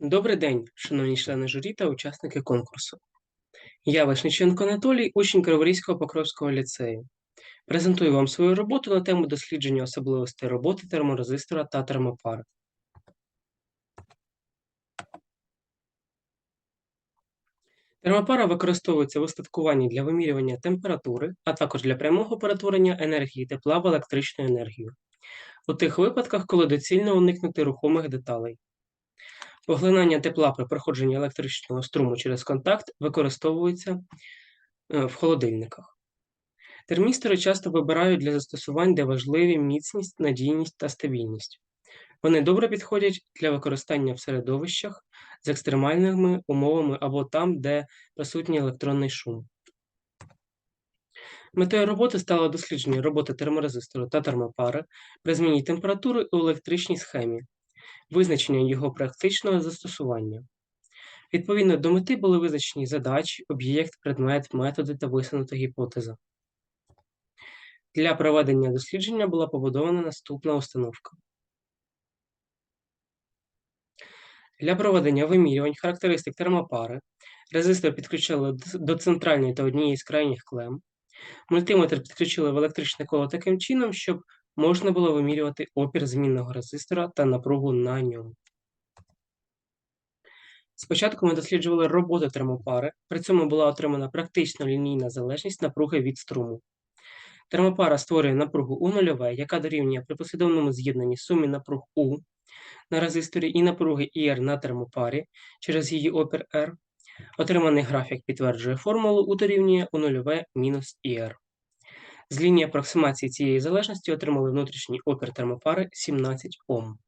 Добрий день, шановні члени журі та учасники конкурсу. Я Вишниченко Анатолій, учень Криворізького Покровського ліцею. Презентую вам свою роботу на тему дослідження особливостей роботи терморезистора та термопари. Термопара використовується в устаткуванні для вимірювання температури, а також для прямого перетворення енергії тепла в електричну енергію. У тих випадках, коли доцільно уникнути рухомих деталей. Поглинання тепла при проходженні електричного струму через контакт використовується е, в холодильниках. Термістори часто вибирають для застосувань, де важливі міцність, надійність та стабільність. Вони добре підходять для використання в середовищах з екстремальними умовами або там, де присутній електронний шум. Метою роботи стало дослідження роботи терморезистору та термопари при зміні температури у електричній схемі, визначення його практичного застосування. Відповідно до мети були визначені задачі, об'єкт, предмет, методи та висунута гіпотеза. Для проведення дослідження була побудована наступна установка. Для проведення вимірювань характеристик термопари резистор підключили до центральної та однієї з крайніх клем. Мультиметр підключили в електричне коло таким чином, щоб можна було вимірювати опір змінного резистора та напругу на ньому. Спочатку ми досліджували роботу термопари, при цьому була отримана практично лінійна залежність напруги від струму. Термопара створює напругу У нульове, яка дорівнює при послідовному з'єднанні сумі напруг У на резисторі і напруги ІР на термопарі через її опір R. Отриманий графік підтверджує формулу У дорівнює У нульове мінус ІР. З лінії апроксимації цієї залежності отримали внутрішній опір термопари 17 Ом.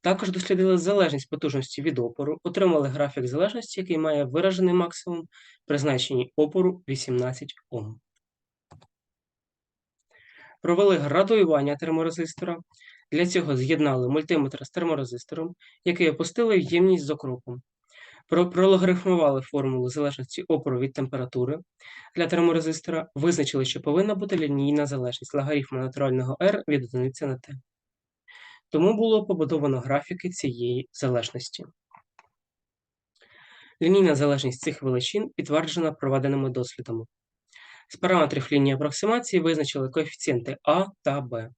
Також дослідили залежність потужності від опору, отримали графік залежності, який має виражений максимум при значенні опору 18 Ом. Провели градуювання терморезистора. Для цього з'єднали мультиметр з терморезистором, який опустили в ємність з окропом. Прологарифмували формулу залежності опору від температури для терморезистора, визначили, що повинна бути лінійна залежність логарифму натурального R від одиниці на T. Тому було побудовано графіки цієї залежності. Лінійна залежність цих величин підтверджена проведеними дослідами. З параметрів лінії апроксимації визначили коефіцієнти А та Б,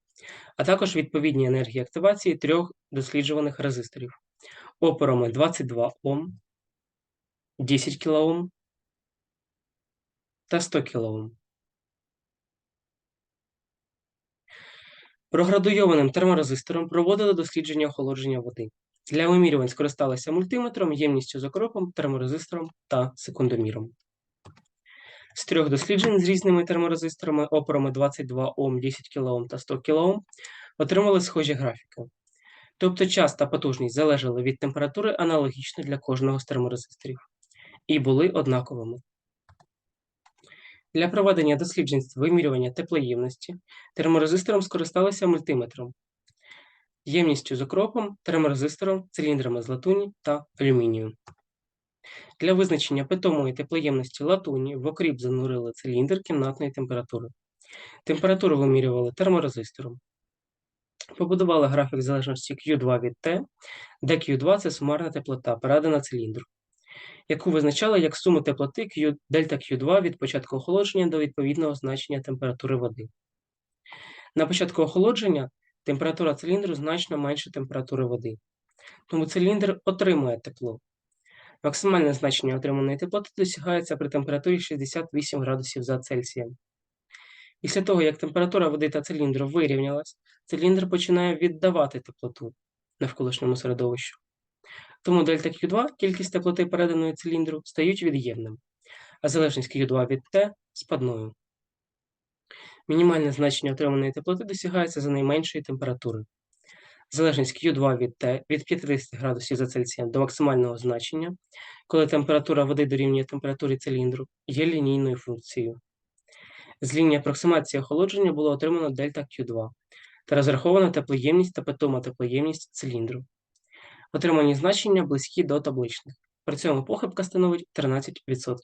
а також відповідні енергії активації трьох досліджуваних резисторів опорами 22 Ом, 10 кОм та 100 кОм. Проградуйованим терморезистором проводили дослідження охолодження води. Для вимірювань скористалися мультиметром, ємністю з окропом, терморезистором та секундоміром. З трьох досліджень з різними терморезисторами, опорами 22 Ом, 10 кОм та 100 кОм, отримали схожі графіки. Тобто час та потужність залежали від температури аналогічно для кожного з терморезисторів і були однаковими. Для проведення досліджень з вимірювання теплоємності терморезистором скористалися мультиметром, ємністю з окропом, терморезистором, циліндрами з латуні та алюмінію. Для визначення питомої теплоємності латуні в окріп занурили циліндр кімнатної температури. Температуру вимірювали терморезистором. Побудували графік залежності Q2 від T, де Q2 це сумарна теплота, передана циліндру яку визначали як суму теплоти Q, дельта Q2 від початку охолодження до відповідного значення температури води. На початку охолодження температура циліндру значно менше температури води, тому циліндр отримує тепло. Максимальне значення отриманої теплоти досягається при температурі 68 градусів за Цельсієм. Після того, як температура води та циліндру вирівнялась, циліндр починає віддавати теплоту навколишньому середовищу. Тому дельта Q2, кількість теплоти переданої циліндру, стають від'ємним, а залежність Q2 від T спадною. Мінімальне значення отриманої теплоти досягається за найменшої температури. Залежність Q2 від T від 50 градусів за Цельсієм до максимального значення, коли температура води дорівнює температурі циліндру, є лінійною функцією. З лінії апроксимації охолодження було отримано дельта Q2 та розрахована теплоємність та питома теплоємність циліндру. Отримані значення близькі до табличних. При цьому похибка становить 13%.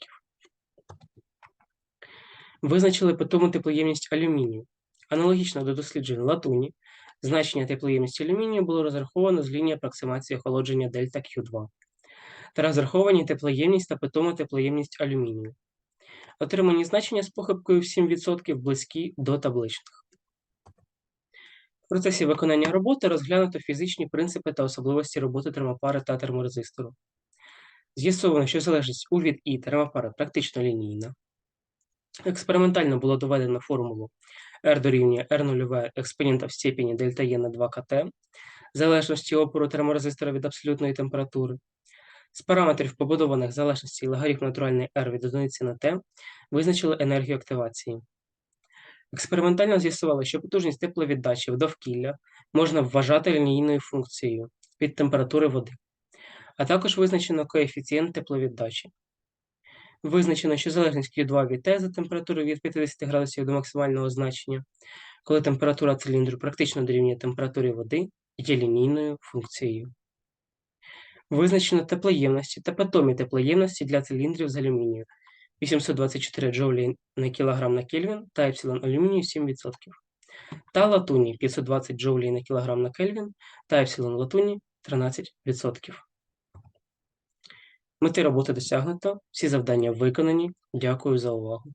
Визначили питому теплоємність алюмінію. Аналогічно до досліджень латуні, Значення теплоємності алюмінію було розраховано з лінії апроксимації охолодження дельта Q2 та розраховані теплоємність та питома теплоємність алюмінію. Отримані значення з похибкою в 7% близькі до табличних. В процесі виконання роботи розглянуто фізичні принципи та особливості роботи термопари та терморезистору. З'ясовано, що залежність У від І термопари практично лінійна. Експериментально було доведено формулу R дорівнює R0 експонента в степені дельта Е на 2 КТ, залежності опору терморезистора від абсолютної температури. З параметрів побудованих залежностей логарифм натуральний R від одиниці на Т визначили енергію активації. Експериментально з'ясували, що потужність тепловіддачі в довкілля можна вважати лінійною функцією від температури води, а також визначено коефіцієнт тепловіддачі. Визначено, що залежність Q2 від Т за температурою від 50 градусів до максимального значення, коли температура циліндру практично дорівнює температурі води, є лінійною функцією. Визначено теплоємності та питомі теплоємності для циліндрів з алюмінію 824 джоулі на кілограм на Кельвін та епсилон алюмінію 7%, та латуні 520 джоулі на кілограм на Кельвін та епсилон латуні 13%. Мети роботи досягнуто, всі завдання виконані. Дякую за увагу.